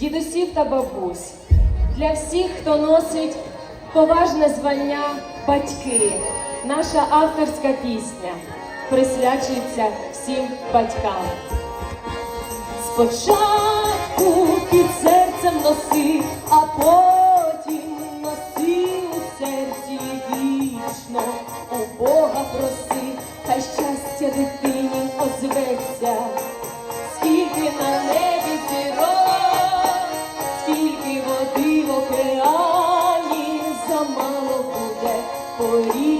дідусів та бабусь, для всіх, хто носить поважне звання батьки. Наша авторська пісня присвячується всім батькам. Спочатку під серцем носи, а потім por isso.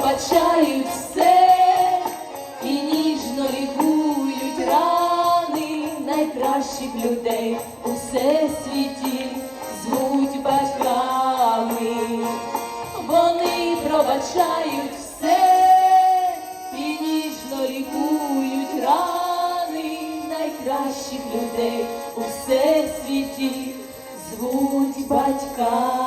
Пробачають все і ніжно лікують рани найкращих людей у всесвіті звуть батьками. Вони пробачають все і ніжно лікують рани найкращих людей у всесвіті звуть батьками.